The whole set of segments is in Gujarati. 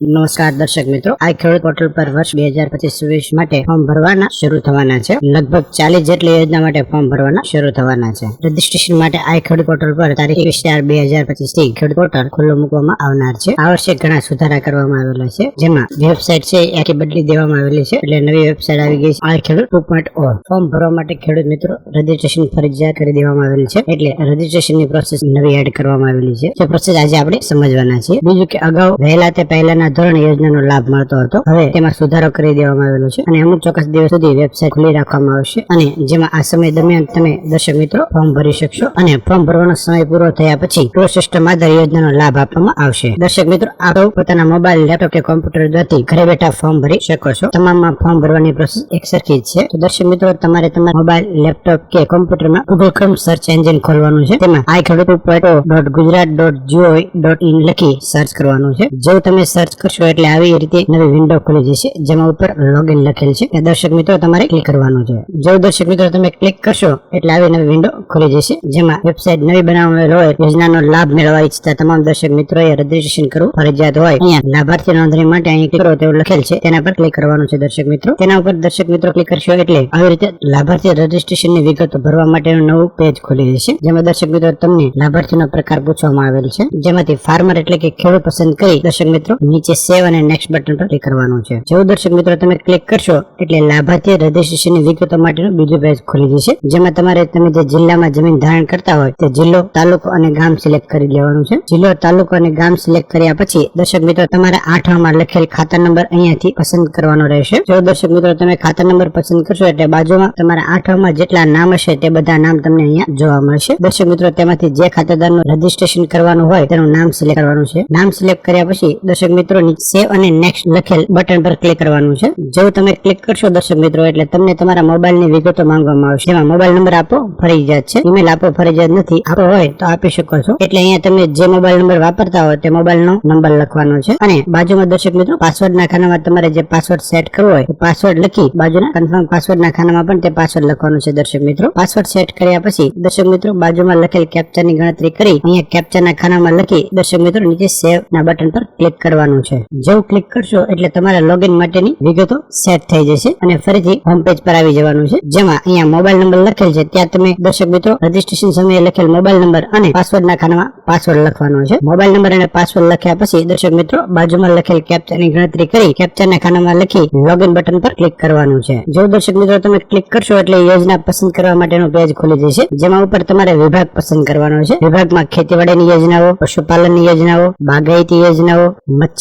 નમસ્કાર દર્શક મિત્રો. આ ખેડૂત પોર્ટલ પર વર્ષ બે હજાર પચીસ વીસ માટે ફોર્મ ભરવાના શરૂ થવાના છે. લગભગ ચાલીસ જેટલી યોજના માટે ફોર્મ ભરવાના શરૂ થવાના છે. રજીસ્ટ્રેશન માટે આ ખેડૂત પોર્ટલ પર તારીખ એકવીસ ચાર બે હજાર પચીસથી ખેડૂત પોર્ટલ ખુલ્લું મૂકવામાં આવનાર છે. આ વર્ષે ઘણા સુધારા કરવામાં આવેલા છે. જેમાં વેબસાઇટ છે એ બદલી દેવામાં આવેલી છે. એટલે નવી વેબસાઇટ આવી ગઈ છે. આ ખેડૂત ટુ પોઈન્ટ ઓ. ફોર્મ ભરવા માટે ખેડૂત મિત્રો રજીસ્ટ્રેશન ફરજિયાત કરી દેવામાં આવેલી છે. એટલે રજીસ્ટ્રેશનની પ્રોસેસ નવી એડ કરવામાં આવેલી છે. જે પ્રોસેસ આજે આપણે સમજવાના છે બીજું કે અગાઉ વહેલા તે પહેલાના ધોરણે યોજનાનો લાભ મળતો હતો. હવે તેમાં સુધારો કરી દેવામાં આવેલો છે અને અમુક ચોક્કસ દિવસ સુધી વેબસાઇટ ખુલ્લી રાખવામાં આવશે અને જેમાં આ સમય દરમિયાન તમે દર્શક મિત્રો ફોર્મ ભરી શકશો અને ફોર્મ ભરવાનો સમય પૂરો થયા પછી પ્રો સિસ્ટમ આધાર યોજનાનો લાભ આપવામાં આવશે. દર્શક મિત્રો, આપ પોતાના મોબાઈલ લેપટોપ કે કોમ્પ્યુટર દ્વારા ઘરે બેઠા ફોર્મ ભરી શકો છો. તમામમાં ફોર્મ ભરવાની પ્રોસેસ એક સરખી જ છે. તો દર્શક મિત્રો, તમારે તમારા મોબાઈલ લેપટોપ કે કોમ્પ્યુટરમાં ગૂગલ ક્રોમ સર્ચ એન્જિન ખોલવાનું છે. તેમાં i Khedut dot Gujarat dot gov dot in લખી સર્ચ કરવાનું છે. જો તમે સર્ચ કરશો એટલે આવી રીતે નવી વિન્ડો ખુલી જશે, જેમાં ઉપર લોગિન લખેલ છે. એ દર્શક મિત્રો, તમારે ક્લિક કરવાનું છે. જો દર્શક મિત્રો, તમે ક્લિક કરશો, એટલે આવી નવી વિન્ડો ખુલી જશે, જેમાં વેબસાઇટ નવી બનાવવામાં હોય, યોજનાનો લાભ મેળવવા ઈચ્છતા તમામ દર્શક મિત્રોએ રજીસ્ટ્રેશન કરવું ફરજિયાત હોય. અહીંયા લાભાર્થી નોંધણી માટે અહીં ક્લિક કરો તેવું લખેલ છે. તેના પર ક્લિક કરવાનું છે દર્શક મિત્રો. તેના ઉપર દર્શક મિત્રો ક્લિક કરશો એટલે આવી રીતે લાભાર્થી રજીસ્ટ્રેશનની વિગતો ભરવા માટેનું નવું પેજ ખુલી જશે, જેમાં દર્શક મિત્રો તમને લાભાર્થીનો પ્રકાર પૂછવામાં આવેલ છે. જેમાંથી ફાર્મર એટલે કે ખેડૂત પસંદ કરી દર્શક મિત્રો નીચે સેવ અને નેક્સ્ટ બટન પર ક્લિક કરવાનું છે. જેવું દર્શક મિત્રો તમે ક્લિક કરશો એટલે લાભાર્થી રજીસ્ટ્રેશનની વિગતો માટેનું બીજું પેજ ખુલી જશે. જેમાં તમારે તમે જે જિલ્લામાં જમીન ધારણ કરતા હોય તે જિલ્લો, તાલુકો અને ગામ સિલેક્ટ કરી લેવાનું છે. જિલ્લો, તાલુકો અને ગામ સિલેક્ટ કર્યા પછી દર્શક મિત્રો તમારા આઠમાં લખેલ ખાતા નંબર અહીંયાથી પસંદ કરવાનો રહેશે. જો દર્શક મિત્રો તમે ખાતા નંબર પસંદ કરશો એટલે બાજુમાં તમારા આઠમાં જેટલા નામ હશે તે બધા નામ તમને અહીંયા જોવા મળશે. દર્શક મિત્રો તેમાંથી જે ખાતેદારનું રજીસ્ટ્રેશન કરવાનું હોય તેનું નામ સિલેક્ટ કરવાનું છે. નામ સિલેક્ટ કર્યા પછી દર્શક મિત્રો સેવ અને નેક્સ્ટ લખેલ બટન પર ક્લિક કરવાનું છે. જો તમે ક્લિક કરશો દર્શક મિત્રો, એટલે તમને તમારા મોબાઈલની વિગતો માંગવામાં આવશે. એમાં મોબાઈલ નંબર આપો, ફરજિયાત છે. ઈમેલ આપો, ફરજિયાત નથી. આપો હોય તો આપી શકો છો. એટલે અહીંયા તમે જે મોબાઈલ નંબર વાપરતા હોય તે મોબાઈલ નો નંબર લખવાનો છે. અને બાજુમાં દર્શક મિત્રો પાસવર્ડ ના ખાનામાં તમારે જે પાસવર્ડ સેટ કરવો હોય પાસવર્ડ લખી બાજુના કન્ફર્મ પાસવર્ડ ના ખાનામાં પણ તે પાસવર્ડ લખવાનું છે દર્શક મિત્રો. પાસવર્ડ સેટ કર્યા પછી દર્શક મિત્રો, બાજુમાં લખેલ કેપ્ચરની ગણતરી કરી, અહીંયા કેપ્ચર ના ખાનામાં લખી દર્શક મિત્રો નીચે સેવ ના બટન પર ક્લિક કરવાનું છે. જેવું ક્લિક કરશો એટલે તમારા લોગિન માટેની વિગતો સેટ થઈ જશે અને ફરીથી હોમ પેજ પર આવી જવાનું છે. જેમાં અહીંયા મોબાઈલ નંબર લખેલ છે. ત્યાં તમે દર્શક મિત્રો રજીસ્ટ્રેશન સમયે લખેલ મોબાઈલ નંબર અને પાસવર્ડ ના ખાનામાં પાસવર્ડ લખવાનો છે. મોબાઈલ નંબર અને પાસવર્ડ લખ્યા પછી દર્શક મિત્રો બાજુમાં લખેલ કેપ્ચરની ગણતરી કરી કેપ્ચર ના ખાનામાં લખી લોગિન બટન પર ક્લિક કરવાનું છે. જો દર્શક મિત્રો તમે ક્લિક કરશો એટલે યોજના પસંદ કરવા માટેનું પેજ ખુલી જશે. જેમાં ઉપર તમારે વિભાગ પસંદ કરવાનો છે. વિભાગમાં ખેતીવાડીની યોજનાઓ, પશુપાલનની યોજનાઓ, બાગાયતી યોજનાઓ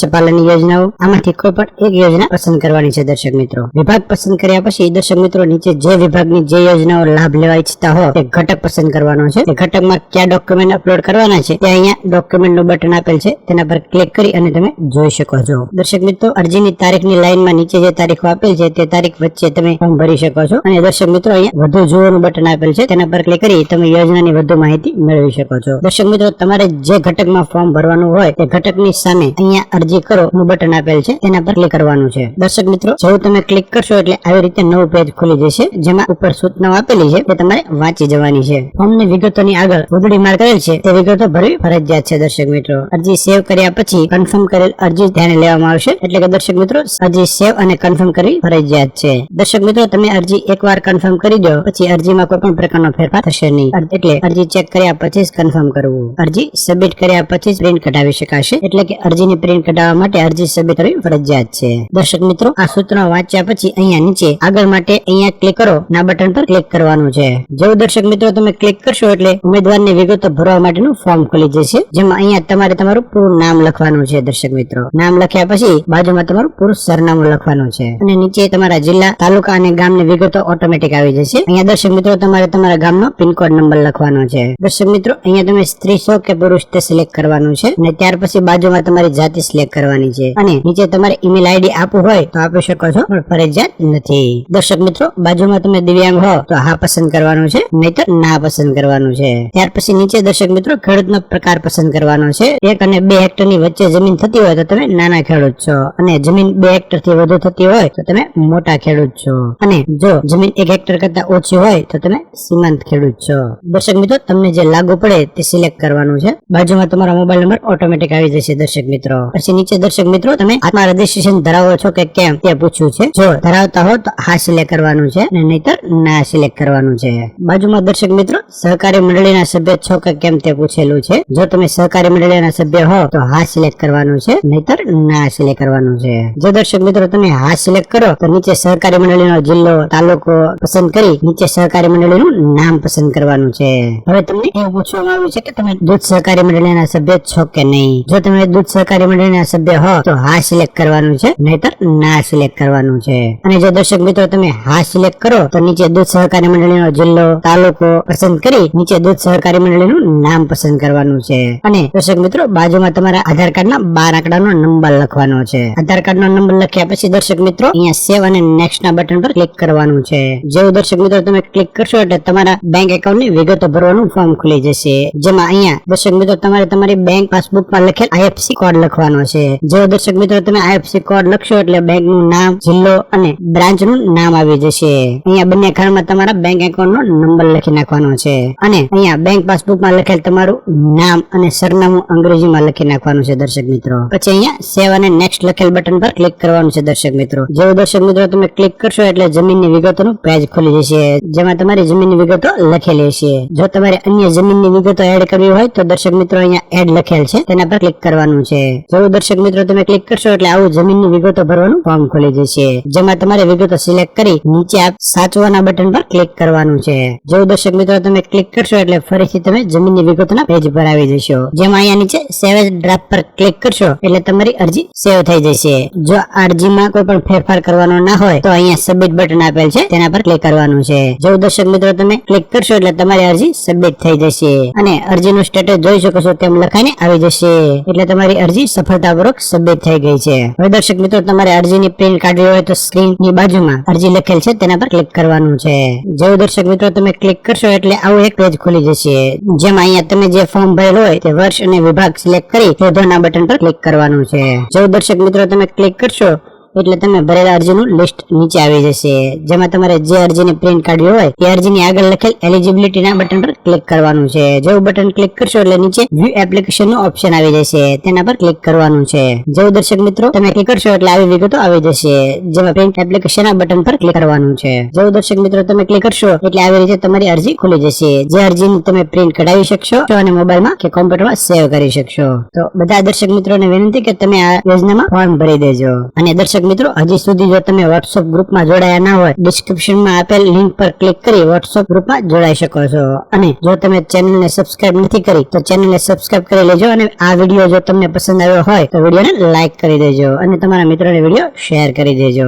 મત્સ્યપાલનની યોજનાઓ. આમાંથી કોઈ પણ એક યોજના પસંદ કરવાની છે, દર્શક મિત્રો. વિભાગ પસંદ કર્યા પછી દર્શક મિત્રો નીચે જે વિભાગની જે યોજનાઓ લાભ લેવા ઈચ્છતા હો, તે ઘટક પસંદ કરવાનો છે. તે ઘટકમાં કયા ડોક્યુમેન્ટ અપલોડ કરવાના છે, તે અહીંયા ડોક્યુમેન્ટનું બટન આપેલ છે. તેના પર ક્લિક કરી અને તમે જોઈ શકો છો. દર્શક મિત્રો, અરજીની તારીખની લાઇનમાં નીચે જે તારીખો આપેલ છે, તે તારીખ વચ્ચે તમે ફોર્મ ભરી શકો છો. અને દર્શક મિત્રો, અહીંયા વધુ જોવાનું બટન આપેલ છે, તેના પર ક્લિક કરી તમે યોજનાની વધુ માહિતી મેળવી શકો છો. દર્શક મિત્રો, તમારે જે ઘટકમાં ફોર્મ ભરવાનું હોય, તે ઘટકની સામે અહીંયા અરજી કરો નું બટન આપેલ છે તેના પર ક્લિક કરવાનું છે. દર્શક મિત્રો જેવું તમે ક્લિક કરશો એટલે આવી રીતે નવું પેજ ખુલી જશે, જેમાં ઉપર સૂચનાઓ આપેલી છે, તે તમારે વાંચી જવાની છે. ફોર્મની વિગતોની આગળ ઉધડી માર કરેલ છે, તે વિગતો ભરવી ફરજિયાત છે, દર્શક મિત્રો. અરજી સેવ કર્યા પછી કન્ફર્મ કરેલ અરજી ધ્યાને લેવામાં આવશે, એટલે કે દર્શક મિત્રો, અરજી સેવ અને કન્ફર્મ કરવી ફરજિયાત છે. દર્શક મિત્રો, તમે અરજી એકવાર કન્ફર્મ કરી દો, પછી અરજીમાં કોઈ પણ પ્રકારનો ફેરફાર થશે નહીં. એટલે અરજી ચેક કર્યા પછી જ કન્ફર્મ કરવું. અરજી સબમિટ કર્યા પછી પ્રિન્ટ કઢાવી શકાશે, એટલે કે અરજીની પ્રિન્ટ કઢાવવા માટે અરજી સબમિટ કરવી ફરજિયાત છે. દર્શક મિત્રો, આ સૂત્રો વાંચ્યા પછી અહીંયા નીચે આગળ માટે અહીંયા ક્લિક કરો. ના બટન પર ક્લિક કરવાનું છે. જેવું દર્શક મિત્રો તમે ક્લિક કરશો એટલે ઉમેદવારની વિગતો ભરવા માટેનું ફોર્મ ખુલી જશે. જેમાં અહીંયા તમારે તમારું પૂરું નામ લખવાનું છે દર્શક મિત્રો. નામ લખ્યા પછી બાજુમાં તમારું પૂરું સરનામું લખવાનું છે. અને નીચે તમારા જિલ્લા, તાલુકા અને ગામની વિગતો ઓટોમેટિક આવી જશે. અહીંયા દર્શક મિત્રો તમારે તમારા ગામનો પિનકોડ નંબર લખવાનો છે. દર્શક મિત્રો, અહીંયા તમે સ્ત્રી છો કે પુરુષ તે સિલેક્ટ કરવાનું છે. અને ત્યાર પછી બાજુમાં તમારી જાતિ સિલેક્ટ કરવાની છે. અને નીચે તમારે ઈમેલ આઈડી આપવું હોય તો આપી શકો છો. પણ ફરજિયાત નથી. દર્શક મિત્રો, બાજુમાં તમે દિવ્યાંગ હો, તો હા પસંદ કરવાનું છે. નહીતર ના પસંદ કરવાનું છે. ત્યાર પછી નીચે દર્શક મિત્રો ખેડૂતનો પ્રકાર પસંદ કરવાનો છે. એક અને બે હેક્ટરની વચ્ચે જમીન થતી હોય તો તમે નાના ખેડૂત છો. અને જમીન બે હેક્ટરથી વધુ થતી હોય તો તમે મોટા ખેડૂત છો. અને જો જમીન એક હેક્ટર કરતા ઓછી હોય તો તમે સીમાંત ખેડૂત છો. દર્શક મિત્રો, તમને જે લાગુ પડે તે સિલેક્ટ કરવાનું છે. બાજુમાં તમારો મોબાઈલ નંબર ઓટોમેટિક આવી જશે, દર્શક મિત્રો. પછી નીચે દર્શક મિત્રો, તમે આત્મા રજીસ્ટ્રેશન ધરાવો છો કે કેમ? તે પૂછ્યું છે. જો ધરાવતા હો તો હા સિલેક્ટ કરવાનું છે અને નહીતર ના સિલેક્ટ કરવાનું છે. બાજુમાં દર્શક મિત્રો, સહકારી મંડળીના સભ્ય છો કે કેમ તે પૂછેલું છે. જો તમે સહકારી મંડળીના સભ્ય હો તો હા સિલેક્ટ કરવાનું છે, નહીતર ના સિલેક્ટ કરવાનું છે. જો દર્શક મિત્રો, તમે હા સિલેક્ટ કરો તો નીચે સહકારી મંડળીનો જિલ્લો, તાલુકો પસંદ કરી નીચે સહકારી મંડળીનું નામ પસંદ કરવાનું છે. હવે તમને એવું પૂછવામાં આવ્યું છે કે તમે દૂધ સહકારી મંડળીના સભ્ય છો કે નહીં? જો તમે દૂધ સહકારી મંડળીના સભ્ય હો, તો હા સિલેક્ટ કરવાનું છે, નહીતર ના સિલેક્ટ કરવાનું છે. અને જો દર્શક મિત્રો તમે હા સિલેક્ટ કરો, તો નીચે દૂધ સહકારી મંડળીનો જિલ્લો, તાલુકો પસંદ કરી નીચે દૂધ સહકારી મંડળીનું નામ પસંદ કરવાનું છે. અને દર્શક મિત્રો, બાજુમાં તમારા આધાર કાર્ડના બાર આંકડાનો નંબર લખવાનો છે. આધાર કાર્ડનો નંબર લખ્યા પછી દર્શક મિત્રો, અહીંયા સેવ અને નેક્સ્ટ ના બટન પર ક્લિક કરવાનું છે. જેવું દર્શક મિત્રો તમે ક્લિક કરશો એટલે તમારા બેંક એકાઉન્ટની વિગતો ભરવાનું ફોર્મ ખુલી જશે. જેમાં અહીંયા દર્શક મિત્રો તમારે તમારી બેંક પાસબુકમાં લખેલ આઈએફસી કોડ લખવાનો છે. જેવો દર્શક મિત્રો તમે આઈએફસી કોડ લખશો એટલે બેંકનું નામ, જિલ્લો અને બ્રાન્ચનું નામ આવી જશે. અહીંયા બંને ખાનામાં તમારા બેંક એકાઉન્ટ નો નંબર લખી નાખવાનો છે. અને અહીંયા બેંક પાસબુકમાં લખેલ તમારું નામ અને સરનામું અંગ્રેજીમાં લખી નાખવાનું છે દર્શક મિત્રો. પછી અહીંયા સેવ અને નેક્સ્ટ લખેલ બટન પર ક્લિક કરવાનું છે દર્શક મિત્રો. જેવું દર્શક મિત્રો તમે ક્લિક કરશો એટલે જમીનની વિગતોનું પેજ ખુલી જશે. જેમાં તમારી જમીનની વિગતો લખેલી છે જો તમારે અન્ય જમીનની વિગતો એડ કરવી હોય તો દર્શક મિત્રો અહીંયા એડ લખેલ છે. તેના પર ક્લિક કરવાનું છે. જેવું દર્શક મિત્રો, તમે ક્લિક કરશો એટલે આવું જમીનની વિગતો ભરવાનું ફોર્મ ખોલી જશે. જેમાં તમારે વિગતો સિલેક્ટ કરી નીચે આપ સાચવાના બટન પર ક્લિક કરવાનું છે. જો દર્શક મિત્રો, તમે ક્લિક કરશો એટલે ફરીથી તમે જમીનની વિગતોના પેજ પર આવી જશો. જેમાં અહીંયા નીચે સેવ ડ્રાફ્ટ પર ક્લિક કરશો એટલે તમારી અરજી સેવ થઈ જશે. જો અરજીમાં કોઈ પણ ફેરફાર કરવાનો ના હોય, તો અહીંયા સબમિટ બટન આપેલ છે, તેના પર ક્લિક કરવાનું છે. જો દર્શક મિત્રો, તમે ક્લિક કરશો એટલે તમારી અરજી સબમિટ થઈ જશે. અને અરજીનું સ્ટેટસ જોઈ શકો છો તેમ લખાઈને આવી જશે. એટલે તમારી અરજી સફળતાપૂર્વક સાબિત થઈ ગઈ છે. હવે દર્શક મિત્રો, તમારે અરજીની પ્રિન્ટ કાઢવી હોય તો સ્ક્રીનની બાજુમાં અરજી લખેલ છે, તેના પર ક્લિક કરવાનું છે. જેવું દર્શક મિત્રો, તમે ક્લિક કરશો એટલે આવું એક પેજ ખુલી જશે. જેમાં અહીંયા તમે જે ફોર્મ ભરેલ હોય, તે વર્ષ અને વિભાગ સિલેક્ટ કરી શોધોના બટન પર ક્લિક કરવાનું છે. જેવું દર્શક મિત્રો, તમે ક્લિક કરશો એટલે તમે ભરેલા અરજીનું લિસ્ટ નીચે આવી જશે. જેમાં તમારે જે અરજીની પ્રિન્ટ કાઢવી હોય તે અરજીની આગળ લખેલ એલિજિબિલિટીના બટન પર ક્લિક કરવાનું છે. જેવું બટન ક્લિક કરશો એટલે નીચે વ્યૂ એપ્લિકેશનનું ઓપ્શન આવી જશે. તેના પર ક્લિક કરવાનું છે. જેવું દર્શક મિત્રો, તમે ક્લિક કરશો એટલે આવી વિગતો આવી જશે. જેમાં પ્રિન્ટ એપ્લિકેશન બટન પર ક્લિક કરવાનું છે. જેવું દર્શક મિત્રો, તમે ક્લિક કરશો એટલે આવી રીતે તમારી અરજી ખુલી જશે. જે અરજીની તમે પ્રિન્ટ કઢાવી શકશો અને મોબાઈલમાં કે કોમ્પ્યુટરમાં સેવ કરી શકશો. તો બધા દર્શક મિત્રોને વિનંતી કે તમે આ યોજનામાં ફોર્મ ભરી દેજો. અને દર્શક મિત્રો, હજી સુધી જો તમે વોટ્સઅપ ગ્રુપમાં જોડાયા ના હોય ડિસ્ક્રિપ્શનમાં આપેલ લિંક પર ક્લિક કરી વોટ્સઅપ ગ્રુપમાં જોડાઈ શકો છો. અને જો તમે ચેનલને સબસ્ક્રાઇબ નથી કરી, તો ચેનલને સબસ્ક્રાઇબ કરી લેજો અને આ વીડિયો જો તમને પસંદ આવ્યો હોય, તો વિડીયોને લાઇક કરી દેજો અને તમારા મિત્રોને વીડિયો શેર કરી દેજો.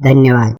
ધન્યવાદ.